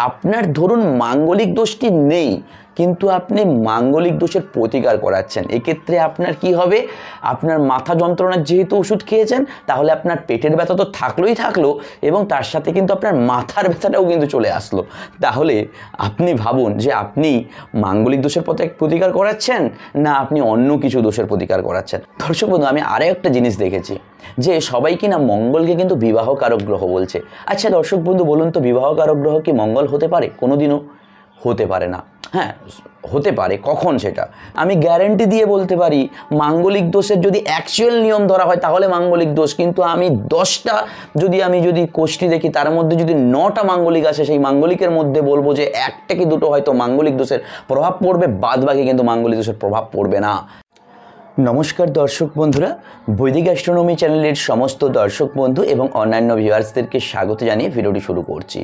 আপনার ধরুন মাঙ্গলিক দোষটি নেই কিন্তু আপনি মাঙ্গলিক দোষের প্রতিকার করাচ্ছেন। এক্ষেত্রে আপনার কি হবে? আপনার মাথা যন্ত্রণার যেহেতু ওষুধ খেয়েছেন, তাহলে আপনার পেটের ব্যথা তো থাকলোই থাকল এবং তার সাথে কিন্তু আপনার মাথার ব্যথাটাও কিন্তু চলে আসলো। তাহলে আপনি ভাবুন যে আপনি মাঙ্গলিক দোষের পথে প্রতিকার করাচ্ছেন না আপনি অন্য কিছু দোষের প্রতিকার করাচ্ছেন? দর্শক বন্ধু, আমি আরও একটা জিনিস দেখেছি যে সবাই কি না মঙ্গলকে কিন্তু বিবাহকারক গ্রহ বলছে। আচ্ছা দর্শক বন্ধু, বলুন তো বিবাহকারক গ্রহ কি মঙ্গল হতে পারে? কোনোদিনও হতে পারে না। হ্যাঁ হতে পারে, কখন সেটা? আমি গ্যারেন্টি দিয়ে বলতে পারি, মাঙ্গলিক দোষের যদি অ্যাকচুয়াল নিয়ম ধরা হয়, তাহলে মাঙ্গলিক দোষ। কিন্তু আমি দশটা, যদি আমি যদি কোষ্ঠী দেখি, তার মধ্যে যদি নটা মাঙ্গলিক আসে, সেই মাঙ্গলিকের মধ্যে বলব যে একটা কি দুটো হয়তো মাঙ্গলিক দোষের প্রভাব পড়বে, বাদবাকি কিন্তু মাঙ্গলিক দোষের প্রভাব পড়বে না। নমস্কার দর্শক বন্ধুরা, বৈদিক অ্যাস্ট্রোনমি চ্যানেলের সমস্ত দর্শক বন্ধু এবং অন্যান্য ভিউয়ার্সদেরকে স্বাগত জানিয়ে ভিডিওটি শুরু করছি।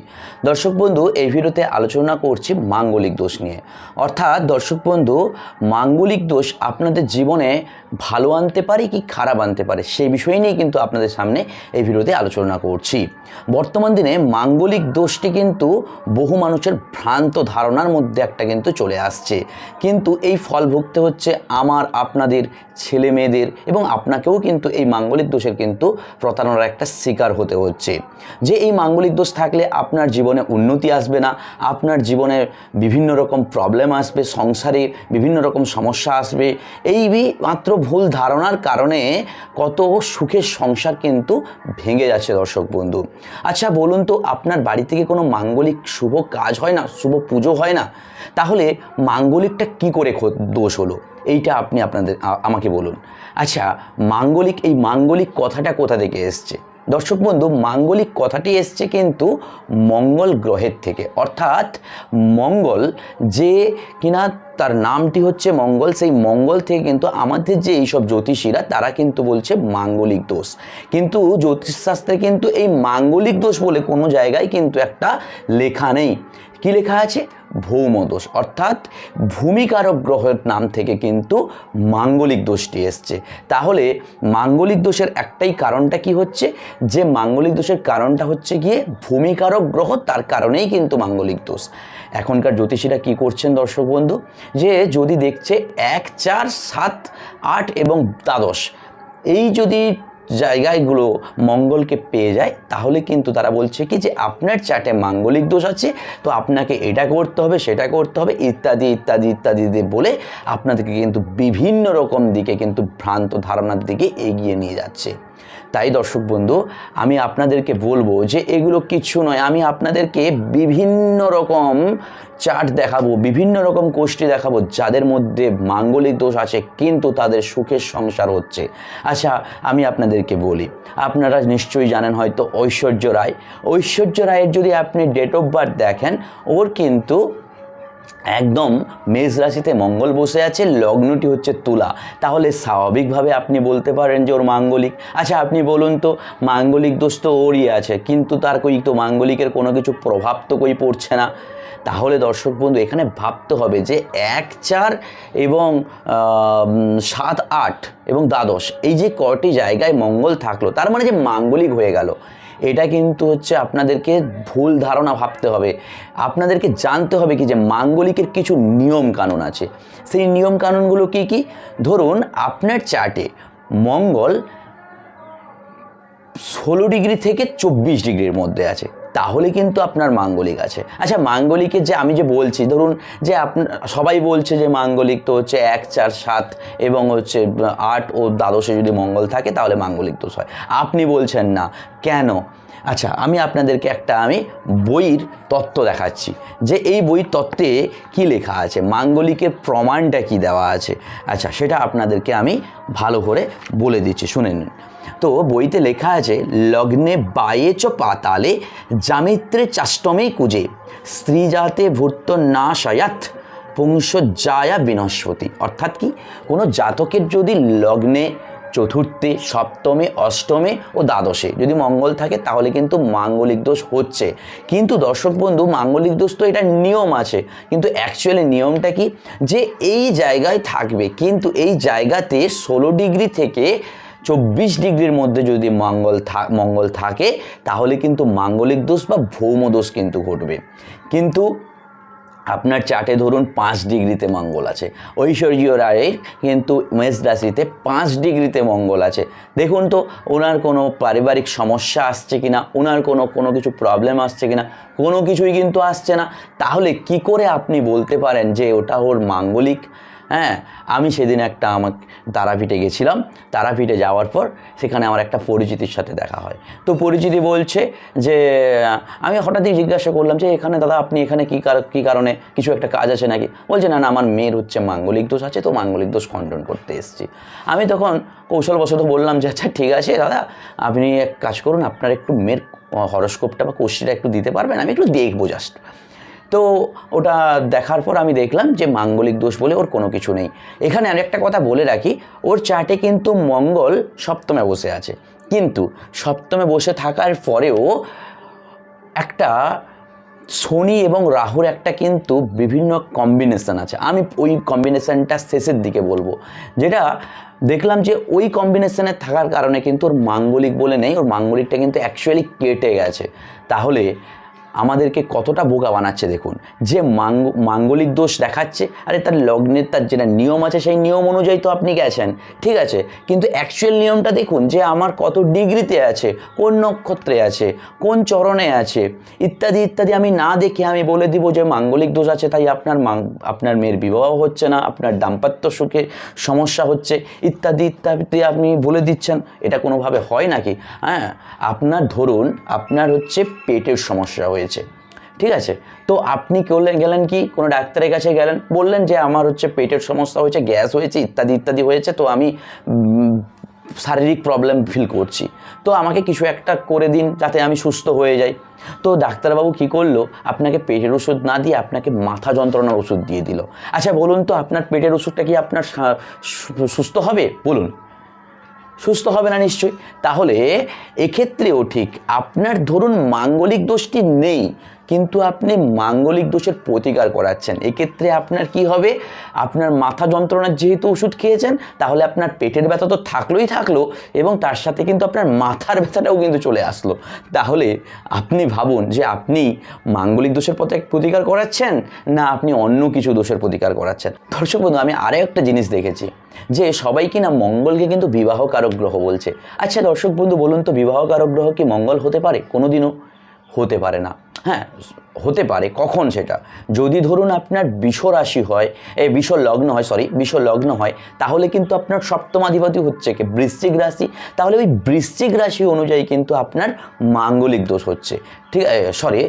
দর্শক বন্ধু, এই ভিডিওতে আলোচনা করছি মাঙ্গলিক দোষ নিয়ে। অর্থাৎ দর্শক বন্ধু, মাঙ্গলিক দোষ আপনাদের জীবনে ভালো আনতে পারে কি খারাপ আনতে পারে, সেই বিষয় নিয়ে কিন্তু আপনাদের সামনে এই ভিডিওতে আলোচনা করছি। বর্তমান দিনে মাঙ্গলিক দোষটি কিন্তু বহু মানুষের ভ্রান্ত ধারণার মধ্যে একটা কিন্তু চলে আসছে। কিন্তু এই ফল ভুগতে হচ্ছে আমার, আপনাদের ছেলে মেয়েদের এবং আপনাকেও কিন্তু এই মাঙ্গলিক দোষের কিন্তু প্রতারণার একটা শিকার হতে হচ্ছে। যে এই মাঙ্গলিক দোষ থাকলে আপনার জীবনে উন্নতি আসবে না, আপনার জীবনে বিভিন্ন রকম প্রবলেম আসবে, সংসারে বিভিন্ন রকম সমস্যা আসবে, এই মাত্র ভুল ধারণার কারণে কত সুখের সংসার কিন্তু ভেঙে যাচ্ছে দর্শক বন্ধু। আচ্ছা বলুন তো, আপনার বাড়ি থেকে কোনো মাঙ্গলিক শুভ কাজ হয় না, শুভ পুজো হয় না? তাহলে মাঙ্গলিকটা কি করে দোষ হলো? এইটা আপনি আপনাদের আমাকে বলুন। আচ্ছা মাঙ্গলিক, এই মাঙ্গলিক কথাটা কোথা থেকে এসছে? দর্শক বন্ধু, মাঙ্গলিক কথাটি এসছে কিন্তু মঙ্গল গ্রহের থেকে। অর্থাৎ মঙ্গল যে কিনা তার নামটি হচ্ছে মঙ্গল, সেই মঙ্গল থেকে কিন্তু আমাদের যে এইসব জ্যোতিষীরা, তারা কিন্তু বলছে মাঙ্গলিক দোষ। কিন্তু জ্যোতিষশাস্ত্রে কিন্তু এই মাঙ্গলিক দোষ বলে কোনো জায়গায় কিন্তু একটা লেখা নেই। কি লেখা আছে? ভৌম দোষ অর্থাৎ ভূমিকারক গ্রহের নাম থেকে কিন্তু মাঙ্গলিক দোষটি এসছে। তাহলে মাঙ্গলিক দোষের একটাই কারণটা কি হচ্ছে? যে মাঙ্গলিক দোষের কারণটা হচ্ছে গিয়ে ভূমিকারক গ্রহ, তার কারণেই কিন্তু মাঙ্গলিক দোষ। এখনকার জ্যোতিষীরা কি করছেন দর্শক বন্ধু? যে যদি দেখছে এক, চার, সাত, আট এবং দ্বাদশ, এই যদি জায়গাগুলো মঙ্গলকে পেয়ে যায়, তাহলে কিন্তু তারা বলছে কি যে আপনার চাটে মাঙ্গলিক দোষ আছে, তো আপনাকে এটা করতে হবে, সেটা করতে হবে ইত্যাদি ইত্যাদি ইত্যাদি বলে আপনাদেরকে কিন্তু বিভিন্ন রকম দিকে কিন্তু ভ্রান্ত ধারণার দিকে এগিয়ে নিয়ে যাচ্ছে। তাই দর্শক বন্ধু, আমি আপনাদেরকে বলব যে এগুলো কিছু নয়, আমি আপনাদেরকে বিভিন্ন রকম চার্ট দেখাবো, বিভিন্ন রকম কোষ্ঠী দেখাবো, যাদের মধ্যে মাঙ্গলিক দোষ আছে কিন্তু তাদের সুখের সংসার হচ্ছে। আচ্ছা আমি আপনাদেরকে বলি, আপনারা নিশ্চয়ই জানেন হয়তো ঐশ্বর্য রায়। ঐশ্বর্য রায়ের যদি আপনি ডেট অফ বার্থ দেখেন, ওর কিন্তু একদম মেষ রাশিতে মঙ্গল বসে আছে, লগ্নটি হচ্ছে তুলা। তাহলে স্বাভাবিকভাবে আপনি বলতে পারেন যে ওর মাঙ্গলিক। আচ্ছা আপনি বলুন তো, মাঙ্গলিক দোষ তো ওরই আছে, কিন্তু তার কই তো মাঙ্গলিকের কোনো কিছু প্রভাব তো কই পড়ছে না। তাহলে দর্শক বন্ধু, এখানে ভাবতে হবে যে এক, চার এবং সাত, আট এবং দ্বাদশ, এই যে কটি জায়গায় মঙ্গল থাকল, তার মানে যে মাঙ্গলিক হয়ে গেল। এটা কিন্তু হচ্ছে আপনাদেরকে ভুল ধারণা ভাবতে হবে। আপনাদেরকে জানতে হবে কি যে মাঙ্গলিকের কিছু নিয়ম কানুন আছে। সেই নিয়ম কানুনগুলো কি কি? ধরুন আপনার চার্টে মঙ্গল ষোলো ডিগ্রি থেকে চব্বিশ ডিগ্রির মধ্যে আছে। তাহলে কিন্তু আপনার মাঙ্গলিক আছে। আচ্ছা মাঙ্গলিকের যে আমি যে বলছি, ধরুন যে আপনার সবাই বলছে যে মাঙ্গলিক তো হচ্ছে এক, চার, সাত এবং হচ্ছে আট ও দ্বাদশে যদি মঙ্গল থাকে তাহলে মাঙ্গলিক দোষ হয়। আপনি বলছেন না। কেন? আচ্ছা আমি আপনাদেরকে একটা, আমি বইয়ের তত্ত্ব দেখাচ্ছি। যে এই বইয়ের তত্ত্বে কি লেখা আছে? মাঙ্গলিকের প্রমাণটা কি দেওয়া আছে? আচ্ছা সেটা আপনাদেরকে আমি ভালো করে বলে দিচ্ছি। শুনে নিন। তো বইতে লেখা আছে, লগ্নে বায়ে চ পাতালে জামিত্রে চাষ্টমে কুজে স্ত্রী জাতে ভূর্ত না সয়াত পুংসজ্জায়া বিনস্পতি অর্থাৎ কি? কোনো জাতকের যদি লগ্নে চতুর্থে, সপ্তমে, অষ্টমে ও দ্বাদশে যদি মঙ্গল থাকে, তাহলে কিন্তু মাঙ্গলিক দোষ হচ্ছে। কিন্তু দর্শক বন্ধু, মাঙ্গলিক দোষ তো এটা নিয়ম আছে। কিন্তু অ্যাকচুয়ালি নিয়মটা কি? যে এই জায়গায় থাকবে, কিন্তু এই জায়গাতে ষোলো ডিগ্রি থেকে চব্বিশ ডিগ্রির মধ্যে যদি মঙ্গল মঙ্গল থাকে, তাহলে কিন্তু মাঙ্গলিক দোষ বা ভৌম দোষ কিন্তু ঘটবে। কিন্তু আপনার চার্টে ধরুন পাঁচ ডিগ্রিতে মঙ্গল আছে। ঐশ্বর্য রায়ের কিন্তু মেষ রাশিতে পাঁচ ডিগ্রিতে মঙ্গল আছে। দেখুন তো, ওনার কোনো পারিবারিক সমস্যা আসছে কি না ওনার কোনো কোনো কিছু প্রবলেম আসছে কি না কোনো কিছুই কিন্তু আসছে না। তাহলে কি করে আপনি বলতে পারেন যে ওটা ওর মাঙ্গলিক হ্যাঁ আমি সেদিন একটা আমার তারাপীঠে গেছিলাম। তারাপীঠে যাওয়ার পর সেখানে আমার একটা পরিচিতির সাথে দেখা হয়। তো পরিচিতি বলছে যে, আমি হঠাৎই জিজ্ঞাসা করলাম যে, এখানে দাদা, আপনি এখানে কী কার- কী কারণে কিছু একটা কাজ আছে নাকি? বলছে, না না, আমার মেয়ের হচ্ছে মাঙ্গলিক দোষ আছে, তো মাঙ্গলিক দোষ খণ্ডন করতে এসেছি। আমি তখন কৌশলবশত বললাম যে আচ্ছা ঠিক আছে দাদা, আপনি এক কাজ করুন, আপনার একটু মেয়ের হরস্কোপটা বা কোশ্চিটা একটু দিতে পারবেন, আমি একটু দেখব জাস্ট তো ওটা দেখার পর আমি দেখলাম যে মাঙ্গলিক দোষ বলে ওর কোনো কিছু নেই। এখানে আর একটা কথা বলে রাখি, ওর চার্টে কিন্তু মঙ্গল সপ্তমে বসে আছে। কিন্তু সপ্তমে বসে থাকার পরেও একটা শনি এবং রাহুর একটা কিন্তু বিভিন্ন কম্বিনেশান আছে। আমি ওই কম্বিনেশনটা শেষের দিকে বলব। যেটা দেখলাম যে ওই কম্বিনেশানে থাকার কারণে কিন্তু ওর মাঙ্গলিক বলে নেই, ওর মাঙ্গলিকটা কিন্তু অ্যাকচুয়ালি কেটে গেছে। তাহলে আমাদেরকে কতটা বোকা বানাচ্ছে দেখুন। যে মাঙ্গ মাঙ্গলিক দোষ দেখাচ্ছে, আরে তার লগ্নের, তার যেটা নিয়ম আছে সেই নিয়ম অনুযায়ী তো আপনি গেছেন, ঠিক আছে? কিন্তু অ্যাকচুয়াল নিয়মটা দেখুন যে আমার কত ডিগ্রিতে আছে, কোন নক্ষত্রে আছে, কোন চরণে আছে, ইত্যাদি ইত্যাদি আমি না দেখে আমি বলে দিব যে মাঙ্গলিক দোষ আছে, তাই আপনার আপনার মেয়ের বিবাহ হচ্ছে না, আপনার দাম্পত্য সুখে সমস্যা হচ্ছে, ইত্যাদি ইত্যাদি আপনি বলে দিচ্ছেন, এটা কোনোভাবে হয় নাকি? হ্যাঁ আপনার ধরুন, আপনার হচ্ছে পেটের সমস্যা হয়েছে। ঠিক আছে? তো আপনি করলেন গেলেন কি? কোনো ডাক্তারের কাছে গেলেন, বললেন যে আমার হচ্ছে পেটের সমস্যা হয়েছে, গ্যাস হয়েছে, ইত্যাদি ইত্যাদি হয়েছে, তো আমি শারীরিক প্রবলেম ফিল করছি। তো আমাকে কিছু একটা করে দিন, যাতে আমি সুস্থ হয়ে যাই। তো ডাক্তারবাবু কী করল? আপনাকে পেটের ওষুধ না দিয়ে আপনাকে মাথা যন্ত্রণার ওষুধ দিয়ে দিল। আচ্ছা বলুন তো আপনার পেটের ওষুধটা কি আপনার সুস্থ হবে? বলুন। সুস্থ হবে না নিশ্চয়ই? তাহলে এক্ষেত্রেও ঠিক আপনার ধরুন মাঙ্গলিক দোষটি নেই। কিন্তু আপনি মাঙ্গলিক দোষের প্রতিকার করাচ্ছেন। এক্ষেত্রে আপনার কি হবে? আপনার মাথা যন্ত্রণার যেহেতু ওষুধ খেয়েছেন, তাহলে আপনার পেটের ব্যথা তো থাকলোই থাকল এবং তার সাথে কিন্তু আপনার মাথার ব্যথাটাও কিন্তু চলে আসলো। তাহলে আপনি ভাবুন যে আপনি মাঙ্গলিক দোষের পথে প্রতিকার করাচ্ছেন না আপনি অন্য কিছু দোষের প্রতিকার করাচ্ছেন? দর্শক বন্ধু, আমি আরও একটা জিনিস দেখেছি যে সবাই কিনা মঙ্গলকে কিন্তু বিবাহ কারক গ্রহ বলছে। আচ্ছা দর্শক বন্ধু, বলুন তো বিবাহ কারক গ্রহ কি মঙ্গল হতে পারে? কোনোদিনও। হতে পারে না হ্যাঁ হতে পারে, কখন সেটা? যদি ধরুন আপনার বিষ রাশি হয়, এই বিষ লগ্ন হয় সরি বিষ লগ্ন হয়, তাহলে কিন্তু আপনার সপ্তমাধিপতি হচ্ছে কি? বৃশ্চিক রাশি। তাহলে ওই বৃশ্চিক রাশি অনুযায়ী কিন্তু আপনার মাঙ্গলিক দোষ হচ্ছে। ঠিক সরি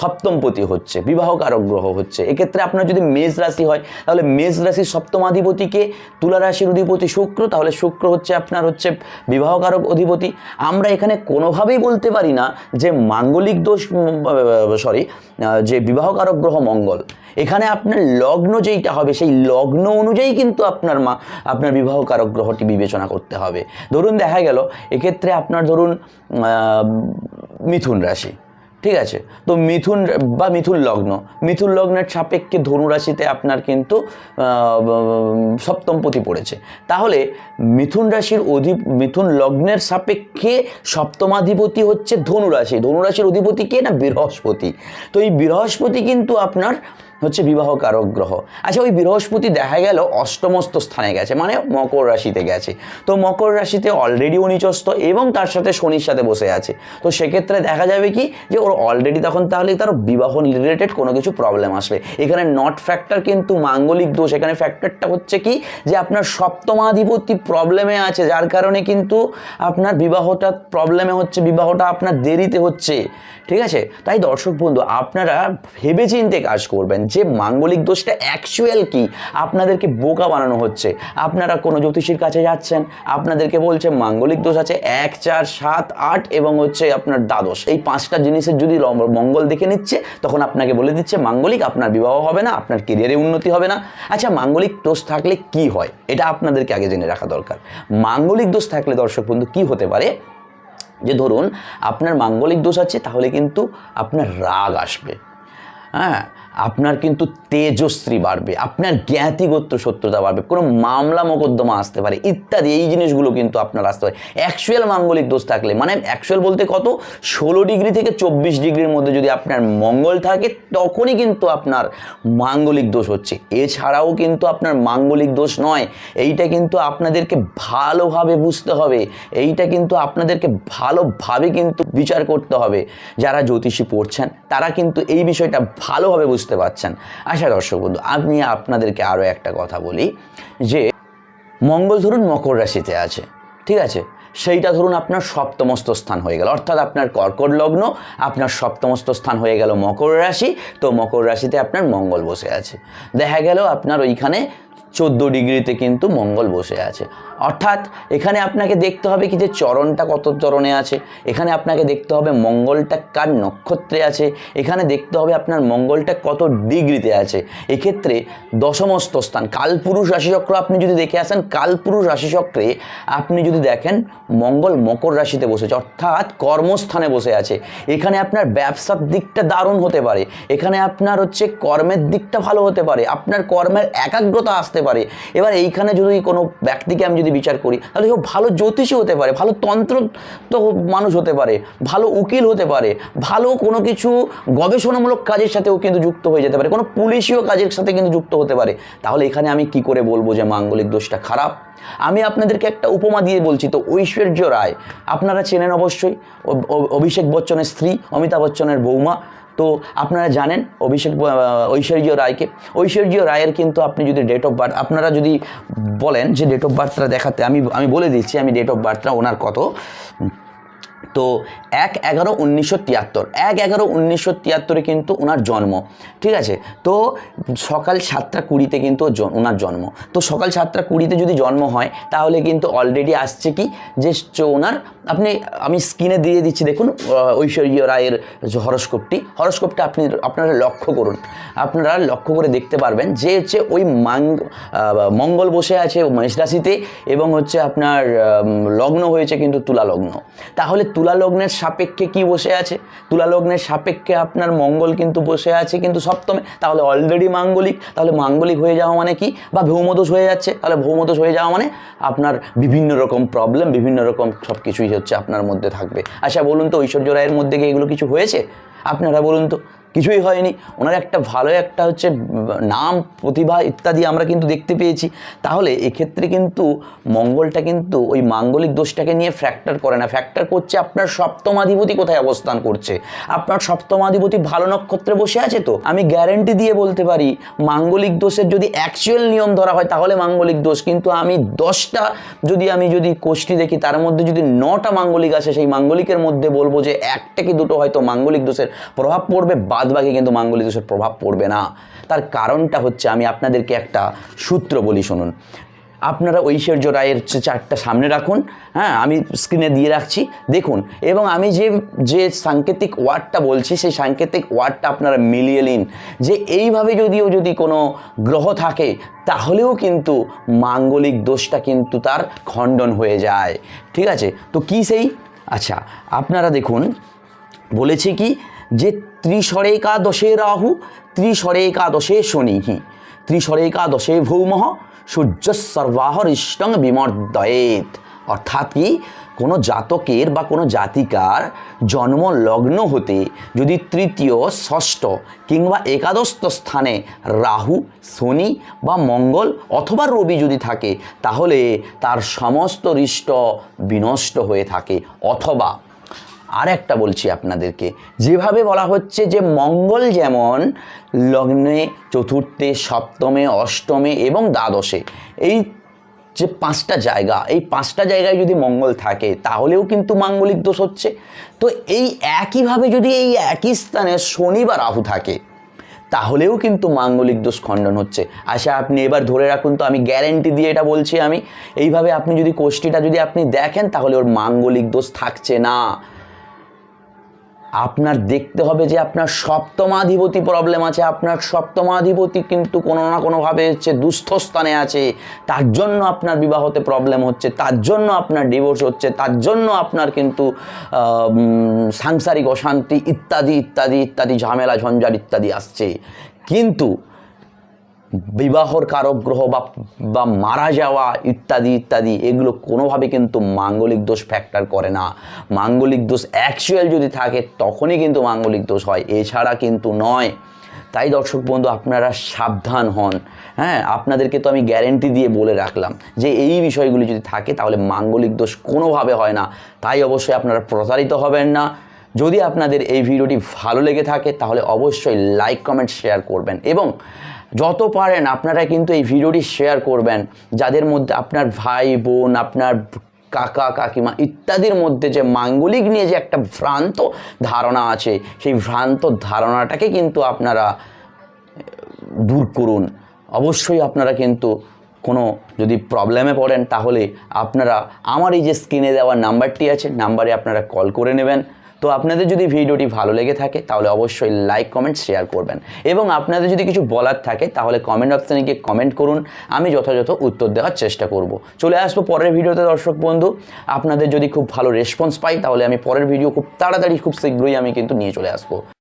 সপ্তমপতি হচ্ছে, বিবাহকারক গ্রহ হচ্ছে। এক্ষেত্রে আপনার যদি মেষ রাশি হয়, তাহলে মেষ রাশির সপ্তমাধিপতিকে তুলা রাশির অধিপতি শুক্র, তাহলে শুক্র হচ্ছে আপনার হচ্ছে বিবাহকারক অধিপতি। আমরা এখানে কোনোভাবেই বলতে পারি না যে মাঙ্গলিক দোষ সরি যে বিবাহকারক গ্রহ মঙ্গল, এখানে আপনার লগ্ন যেইটা হবে, সেই লগ্ন অনুযায়ী কিন্তু আপনার মা, আপনার বিবাহকারক গ্রহটি বিবেচনা করতে হবে। ধরুন দেখা গেল, এক্ষেত্রে আপনার ধরুন মিথুন রাশি। ঠিক আছে? তো মিথুন, বা মিথুন লগ্ন। মিথুন লগ্নের সাপেক্ষে ধনুরাশিতে আপনার কিন্তু সপ্তম সপ্তমপতি পড়েছে। তাহলে মিথুন রাশির অধি, মিথুন লগ্নের সাপেক্ষে সপ্তমাধিপতি হচ্ছে ধনুরাশি ধনুরাশির অধিপতি কে? না বৃহস্পতি। তো এই বৃহস্পতি কিন্তু আপনার হচ্ছে বিবাহ কারক গ্রহ। আচ্ছা ওই বৃহস্পতি দেখা গেল অষ্টমস্ত স্থানে গেছে মানে মকর রাশিতে গেছে। তো মকর রাশিতে অলরেডি উনিচস্ত এবং তার সাথে শনির সাথে বসে আছে। তো সেক্ষেত্রে দেখা যাবে কি যে ওর অলরেডি তখন তাহলে তার বিবাহ রিলেটেড কোনো কিছু প্রবলেম আসবে। এখানে নট ফ্যাক্টর কিন্তু মাঙ্গলিক দোষ। এখানে ফ্যাক্টরটা হচ্ছে কি যে আপনার সপ্তমাধিপতি প্রবলেমে আছে, যার কারণে কিন্তু আপনার বিবাহটা প্রবলেমে হচ্ছে, বিবাহটা আপনার দেরিতে হচ্ছে। ঠিক আছে? তাই দর্শক বন্ধু, আপনারা ভেবে চিন্তে কাজ করবেন। যে মাঙ্গলিক দোষটা অ্যাকচুয়াল কি? আপনাদেরকে বোকা বানানো হচ্ছে। আপনারা কোনো জ্যোতিষীর কাছে যাচ্ছেন, আপনাদেরকে বলছে মাঙ্গলিক দোষ আছে এক, চার, সাত, আট এবং হচ্ছে আপনার দ্বাদশ। এই পাঁচটা জিনিসের যদি মঙ্গল দেখে নিচ্ছে, তখন আপনাকে বলে দিচ্ছে মাঙ্গলিক, আপনার বিবাহ হবে না, আপনার কেরিয়ারে উন্নতি হবে না। আচ্ছা মাঙ্গলিক দোষ থাকলে কি হয়? এটা আপনাদেরকে আগে জেনে রাখা দরকার। মাঙ্গলিক দোষ থাকলে, দর্শক বন্ধু, কি হতে পারে? যে ধরুন, আপনার মাঙ্গলিক দোষ আছে, তাহলে কিন্তু আপনার রাগ আসবে। হ্যাঁ? আপনার কিন্তু তেজশ্রী বাড়বে, আপনার জ্ঞাতিগত সত্যতা বাড়বে, কোনো মামলা মোকদ্দমা আসতে পারে, ইত্যাদি, এই জিনিসগুলো কিন্তু আপনার আসতে পারে। অ্যাকচুয়াল মাঙ্গলিক দোষ থাকলে মানে অ্যাকচুয়াল বলতে কত? ষোলো ডিগ্রি থেকে চব্বিশ ডিগ্রির মধ্যে যদি আপনার মঙ্গল থাকে, তখনই কিন্তু আপনার মাঙ্গলিক দোষ হচ্ছে। এছাড়াও কিন্তু আপনার মাঙ্গলিক দোষ নয়, এইটা কিন্তু আপনাদেরকে ভালোভাবে বুঝতে হবে, এইটা কিন্তু আপনাদেরকে ভালোভাবে কিন্তু বিচার করতে হবে। যারা জ্যোতিষী পড়ছেন, তারা কিন্তু এই বিষয়টা ভালোভাবে বুঝতে পারছেন। আশা দর্শক বন্ধু, আমি আপনাদেরকে আরও একটা কথা বলি যে, মঙ্গল ধরুন মকর রাশিতে আছে, ঠিক আছে? সেইটা ধরুন আপনার সপ্তমস্ত স্থান হয়ে গেল। অর্থাৎ আপনার কর্কট লগ্ন, আপনার সপ্তমস্ত স্থান হয়ে গেল মকর রাশি, তো মকর রাশিতে আপনার মঙ্গল বসে আছে। দেখা গেল আপনার ওইখানে চোদ্দ ডিগ্রিতে কিন্তু মঙ্গল বসে আছে। অর্থাৎ এখানে আপনাকে দেখতে হবে কি যে চরণটা কত চরণে আছে, এখানে আপনাকে দেখতে হবে মঙ্গলটা কার নক্ষত্রে আছে, এখানে দেখতে হবে আপনার মঙ্গলটা কত ডিগ্রিতে আছে। এক্ষেত্রে দশমস্ত স্থান, কালপুরুষ রাশিচক্র আপনি যদি দেখে আসেন, কালপুরুষ রাশিচক্রে আপনি যদি দেখেন, মঙ্গল মকর রাশিতে বসেছে, অর্থাৎ কর্মস্থানে বসে আছে। এখানে আপনার ব্যবসার দিকটা দারুণ হতে পারে, এখানে আপনার হচ্ছে কর্মের দিকটা ভালো হতে পারে, আপনার কর্মের একাগ্রতা আসতে পারে। এবার এইখানে যদি কোনো ব্যক্তিকে আমি যদি বিচার করি, তাহলে কেউ ভালো জ্যোতিষী হতে পারে, ভালো তন্ত্র তো মানুষ হতে পারে, ভালো উকিল হতে পারে, ভালো কোনো কিছু গবেষণামূলক কাজের সাথেও কিন্তু যুক্ত হয়ে যেতে পারে, কোনো পুলিশীয় কাজের সাথে কিন্তু যুক্ত হতে পারে। তাহলে এখানে আমি কি করে বলব যে মাঙ্গলিক দোষটা খারাপ? আমি আপনাদেরকে একটা উপমা দিয়ে বলছি। তো ঐশ্বর্য রায়, আপনারা চেনেন অবশ্যই অভিষেক বচ্চনের স্ত্রী, অমিতাভ বচ্চনের বৌমা। তো আপনারা জানেন অভিষেক ঐশ্বর্য রায়কে। ঐশ্বর্য রায়ের কিন্তু আপনি যদি ডেট অফ বার্থ আপনারা যদি বলেন যে ডেট অফ বার্থটা দেখাতে, আমি আমি বলে দিচ্ছি, আমি ডেট অফ বার্থটা ওনার কত? তো এক এগারো উনিশশো তিয়াত্তর, এক এগারো উনিশশো তিয়াত্তরে কিন্তু ওনার জন্ম, ঠিক আছে? তো সকাল সাতটা কুড়িতে কিন্তু ওনার জন্ম। তো সকাল সাতটা কুড়িতে যদি জন্ম হয়, তাহলে কিন্তু অলরেডি আসছে কি? যে ওনার আপনি, আমি স্ক্রিনে দিয়ে দিচ্ছি, দেখুন ঐশ্বর্য রায়ের হরস্কোপটি, হরস্কোপটা আপনি, আপনারা লক্ষ্য করুন। আপনারা লক্ষ্য করে দেখতে পারবেন যে হচ্ছে ওই মাঙ্গ মঙ্গল বসে আছে, মেষ রাশিতে, এবং হচ্ছে আপনার লগ্ন হয়েছে কিন্তু তুলা লগ্ন। তাহলে তুলা লগ্নের সাপেক্ষে কি বসে আছে? তুলা লগ্নের সাপেক্ষে আপনার মঙ্গল কিন্তু বসে আছে, কিন্তু সপ্তমে। তাহলে অলরেডি মাঙ্গলিক। তাহলে মাঙ্গলিক হয়ে যাওয়া মানে কি? বা ভৌমদোষ হয়ে যাচ্ছে। তাহলে ভৌমদোষ হয়ে যাওয়া মানে আপনার বিভিন্ন রকম প্রবলেম বিভিন্ন রকম সব কিছুই হচ্ছে আপনার মধ্যে থাকবে। আচ্ছা বলুন তো ঐশ্বর্য রায়ের মধ্যে কি এগুলো কিছু হয়েছে? আপনারা বলুন তো। কিছুই হয়নি। ওনার একটা ভালো একটা হচ্ছে নাম, প্রতিভা ইত্যাদি আমরা কিন্তু দেখতে পেয়েছি। তাহলে এক্ষেত্রে কিন্তু মঙ্গলটা কিন্তু ওই মাঙ্গলিক দোষটাকে নিয়ে ফ্র্যাক্টার করে না। ফ্র্যাক্টার করছে আপনার সপ্তমাধিপতি কোথায় অবস্থান করছে? আপনার সপ্তমাধিপতি ভালো নক্ষত্রে বসে আছে তো? আমি গ্যারেন্টি দিয়ে বলতে পারি, মাঙ্গলিক দোষের যদি অ্যাকচুয়াল নিয়ম ধরা হয়, তাহলে মাঙ্গলিক দোষ। কিন্তু আমি দশটা যদি আমি যদি কোষ্ঠী দেখি, তার মধ্যে যদি নটা মাঙ্গলিক আছে সেই মাঙ্গলিকের মধ্যে বলব যে একটা কি দুটো হয়তো মাঙ্গলিক দোষের প্রভাব পড়বে। বাদ বাকি কিন্তু মাঙ্গলিক দোষের প্রভাব পড়বে না। তার কারণটা হচ্ছে আমি আপনাদেরকে একটা সূত্র বলি, শুনুন। আপনারা ঐশ্বর্য রায়ের চারটা সামনে রাখুন হ্যাঁ আমি স্ক্রিনে দিয়ে রাখছি। দেখুন, এবং আমি যে যে সাংকেতিক ওয়ার্ডটা বলছি, সেই সাংকেতিক ওয়ার্ডটা আপনারা মিলিয়ে নিন। যে এইভাবে যদিও যদি কোনো গ্রহ থাকে, তাহলেও কিন্তু মাঙ্গলিক দোষটা কিন্তু তার খণ্ডন হয়ে যায়। ঠিক আছে? তো কি সেই? আচ্ছা আপনারা দেখুন, বলেছে কি যে ত্রিশরেকাদশে রাহু ত্রিশরেকাদশে শনিহি ত্রিশরেকাদশে ভৌমঃ, সূর্য সর্বাহরিষ্টং বিমর্দয়েত অর্থাৎ কি? কোনো জাতকের বা কোনো জাতিকার জন্ম লগ্ন হতে যদি তৃতীয়, ষষ্ঠ কিংবা একাদশত স্থানে রাহু, শনি বা মঙ্গল অথবা রবি যদি থাকে, তাহলে তার সমস্ত হৃষ্ট বিনষ্ট হয়ে থাকে অথবা আর একটা বলছি আপনাদেরকে। যেভাবে বলা হচ্ছে যে মঙ্গল যেমন লগ্নে চতুর্থে, সপ্তমে, অষ্টমে এবং দ্বাদশে, এই যে পাঁচটা জায়গা, এই পাঁচটা জায়গায় যদি মঙ্গল থাকে, তাহলেও কিন্তু মাঙ্গলিক দোষ হচ্ছে। তো এই একইভাবে যদি এই একই স্থানে শনি বা রাহু থাকে, তাহলেও কিন্তু মাঙ্গলিক দোষ খণ্ডন হচ্ছে। আচ্ছা আপনি এবার ধরে রাখুন তো, আমি গ্যারেন্টি দিয়ে এটা বলছি আমি। এইভাবে আপনি যদি কোষ্ঠীটা যদি আপনি দেখেন, তাহলে ওর মাঙ্গলিক দোষ থাকছে না। আপনার দেখতে হবে যে আপনার সপ্তমাধিপতি প্রবলেম আছে, আপনার সপ্তমাধিপতি কিন্তু কোনো না কোনোভাবে হচ্ছে দুস্থ স্থানে আছে, তার জন্য আপনার বিবাহতে প্রবলেম হচ্ছে, তার জন্য আপনার ডিভোর্স হচ্ছে, তার জন্য আপনার কিন্তু সাংসারিক অশান্তি ইত্যাদি ইত্যাদি ইত্যাদি, ঝামেলা, ঝঞ্ঝাট ইত্যাদি আসছে। কিন্তু বিবাহর কারক গ্রহ বা বা মারা যাওয়া ইত্যাদি ইত্যাদি, এগুলো কোনোভাবে কিন্তু মাঙ্গলিক দোষ ফ্যাক্টর করে না। মাঙ্গলিক দোষ অ্যাকচুয়াল যদি থাকে, তখনই কিন্তু মাঙ্গলিক দোষ হয়, এছাড়া কিন্তু নয়। তাই দর্শক বন্ধু, আপনারা সাবধান হন। হ্যাঁ আপনাদেরকে তো আমি গ্যারেন্টি দিয়ে বলে রাখলাম যে এই বিষয়গুলি যদি থাকে, তাহলে মাঙ্গলিক দোষ কোনোভাবে হয় না। তাই অবশ্যই আপনারা প্রতারিত হবেন না। যদি আপনাদের এই ভিডিওটি ভালো লেগে থাকে, তাহলে অবশ্যই লাইক কমেন্ট শেয়ার করবেন। এবং যত পারেন আপনারা কিন্তু এই ভিডিওটি শেয়ার করবেন। যাদের মধ্যে আপনার ভাই, বোন, আপনার কাকা, কাকিমা ইত্যাদির মধ্যে যে মাঙ্গলিক নিয়ে যে একটা ভ্রান্ত ধারণা আছে, সেই ভ্রান্ত ধারণাটাকে কিন্তু আপনারা দূর করুন। অবশ্যই আপনারা কিন্তু কোনো যদি প্রবলেমে পড়েন, তাহলে আপনারা আমার এই যে স্ক্রিনে দেওয়া নাম্বারটি আছে নাম্বারে আপনারা কল করে নেবেন। তো আপনাদের যদি ভিডিওটি ভালো লেগে থাকে, তাহলে অবশ্যই লাইক কমেন্ট শেয়ার করবেন। এবং আপনাদের যদি কিছু বলার থাকে, তাহলে কমেন্ট অপশানে গিয়ে কমেন্ট করুন। আমি যথাযথ উত্তর দেওয়ার চেষ্টা করব। চলে আসব পরের ভিডিওতে, দর্শক বন্ধু। আপনাদের যদি খুব ভালো রেসপন্স পাই, তাহলে আমি পরের ভিডিও খুব তাড়াতাড়ি, খুব শীঘ্রই আমি কিন্তু নিয়ে চলে আসব।